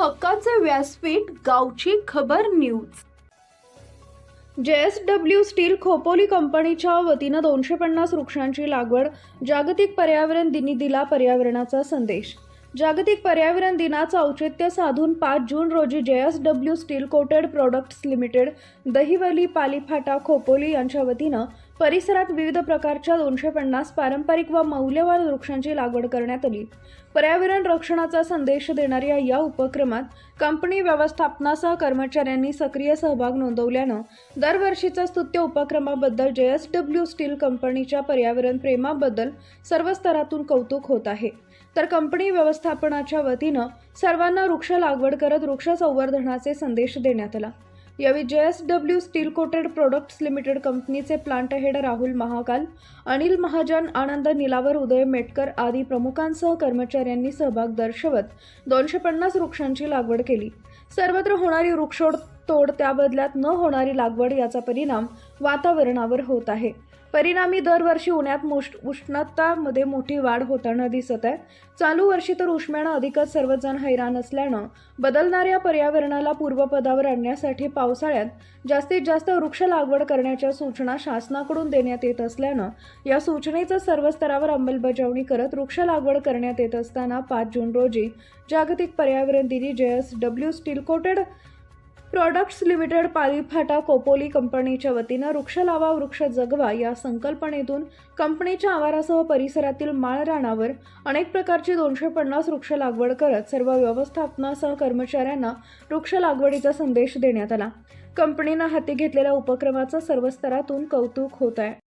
हक्काचे व्यासपीठ गावची खबर न्यूज. जे एस डब्ल्यू स्टील खोपोली कंपनीच्या वतीनं दोनशे पन्नास वृक्षांची लागवड जागतिक पर्यावरण दिनी दिला पर्यावरणाचा संदेश. जागतिक पर्यावरण दिनाचं औचित्य साधून पाच जून रोजी J S W steel coated products limited Dahivali Palifata Khopoli यांच्या वतीनं परिसरात विविध प्रकारच्या दोनशे पन्नास पारंपरिक व मौल्यवान वृक्षांची लागवड करण्यात आली. पर्यावरण रक्षणाचा संदेश देणाऱ्या या उपक्रमात कंपनी व्यवस्थापनासह कर्मचाऱ्यांनी सक्रिय सहभाग नोंदवल्यानं दरवर्षीच्या स्तुत्य उपक्रमाबद्दल जे एस डब्ल्यू स्टील कंपनीच्या पर्यावरण प्रेमाबद्दल सर्व स्तरातून कौतुक होत आहे. तर कंपनी व्यवस्थापनाच्या वतीनं सर्वांना वृक्ष लागवड करत वृक्ष संवर्धनाचे संदेश देण्यात आला. यावेळी J S W steel coated products limited कंपनीचे प्लांट हेड राहुल महाकाल अनिल महाजन आनंद निलावर उदय मेटकर आदी प्रमुखांसह कर्मचाऱ्यांनी सहभाग दर्शवत दोनशे पन्नास वृक्षांची लागवड केली. सर्वत्र होणारी वृक्षोड तोड त्या बदल्यात न होणारी लागवड याचा परिणाम वातावरणावर होत आहे. परिणामी दरवर्षी उन्हात मुष्ट उष्णतामध्ये मोठी वाढ होताना दिसत आहे. चालू वर्षी तर उष्म्यानं अधिकच सर्वजण हैराण असल्यानं बदलणाऱ्या पर्यावरणाला पूर्वपदावर आणण्यासाठी पावसाळ्यात जास्तीत जास्त वृक्ष लागवड करण्याच्या सूचना शासनाकडून देण्यात येत असल्यानं या सूचनेचं सर्व स्तरावर अंमलबजावणी करत वृक्ष लागवड करण्यात येत असताना पाच जून रोजी जागतिक पर्यावरण दिनी J S W steel coated products limited Palifata Khopoli कंपनीच्या वतीनं वृक्ष लावा वृक्ष जगवा या संकल्पनेतून कंपनीच्या आवारासह परिसरातील माळ रानावर अनेक प्रकारची दोनशे पन्नास वृक्ष लागवड करत सर्व व्यवस्थापनासह कर्मचाऱ्यांना वृक्ष लागवडीचा संदेश देण्यात आला. कंपनीनं हाती घेतलेल्या उपक्रमाचं सर्व स्तरातून कौतुक होत आहे.